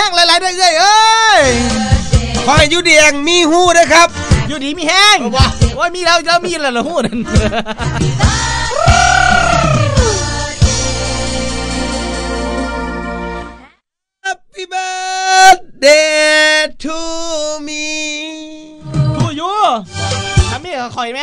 ห้งหลายๆด้วยเอ้ยเอ้ยขอให้อยูดีแองมีหูนะครับอยู่ดีมีแห้งโอ้ยมีแล้วแล้วมีแล้วเหรอหูนั่น Happy birthday to me ถูอยู่ทำมีกับข่อยไหม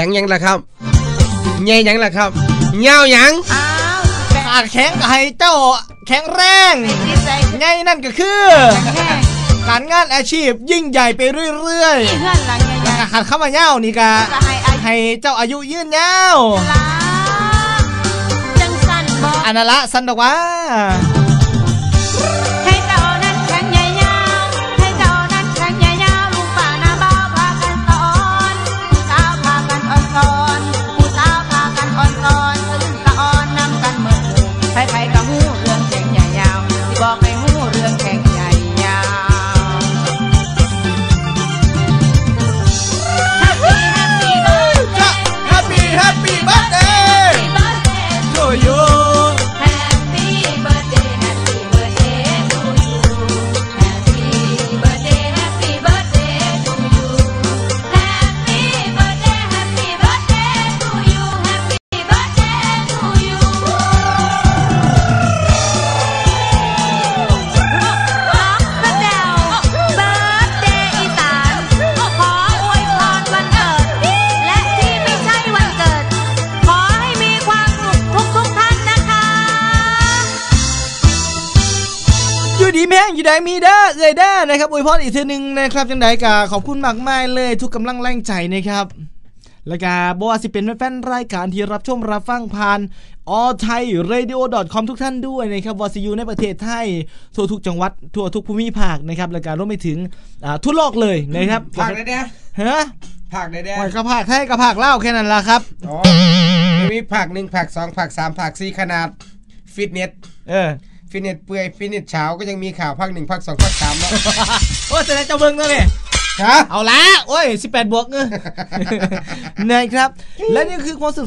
ข็งยังล่ะครับใหญ่ยังล่ะครับเงายังอ้าวสิแบ่งขาดแข็งก็ให้เจ้าแข็งแรงให้จิตใจไงนั่นก็คือแข็งการงานอาชีพยิ่งใหญ่ไปเรื่อยที่เพื่อนหลังใหญ่ๆขาดเข้ามาเย้านี่กะๆจะให้อายุให้เจ้าอายุยืนยาวลาจังสันบอกอันนั้นละสันดอกว่า อยู่ดีแม่งอยู่ใดมีเด้อเอ่ยเด้อนะครับอวยพรอีกทีหนึงนะครับจังไดกะขอบคุณมากมายเลยทุกกำลังแรงใจนะครับแล้วก็บว่าสิเป็นแฟนๆรายการที่รับชมรับฟังผ่าน all thai radio com ทุกท่านด้วยนะครับวาซียูในประเทศไทย ทั่วทุกจังหวัด ทั่วทุกภูมิภาคนะครับแล้วก็รวมไปถึงอ่าทั่วโลกเลยนะครับผักได้เด้อฮะผักได้เด้อปล่อยกระภาคไทยกระภาคเล่าวแค่นั้นละครับอ๋อมีผักหนึ่งผักสองผักสามผักสี่ขนาดฟิตเนสเออ ฟิตเนสเปื่อยฟิตเนสเช้าก็ยังมีข่าวภาคหนึ่งภาคสองภาคสามเนาะโอ้แสดงเจ้าเบิ้งแล้วเนี่ยฮะเอาละโอ้ย 18 บวกเงนะครับ และนี่คือความสุข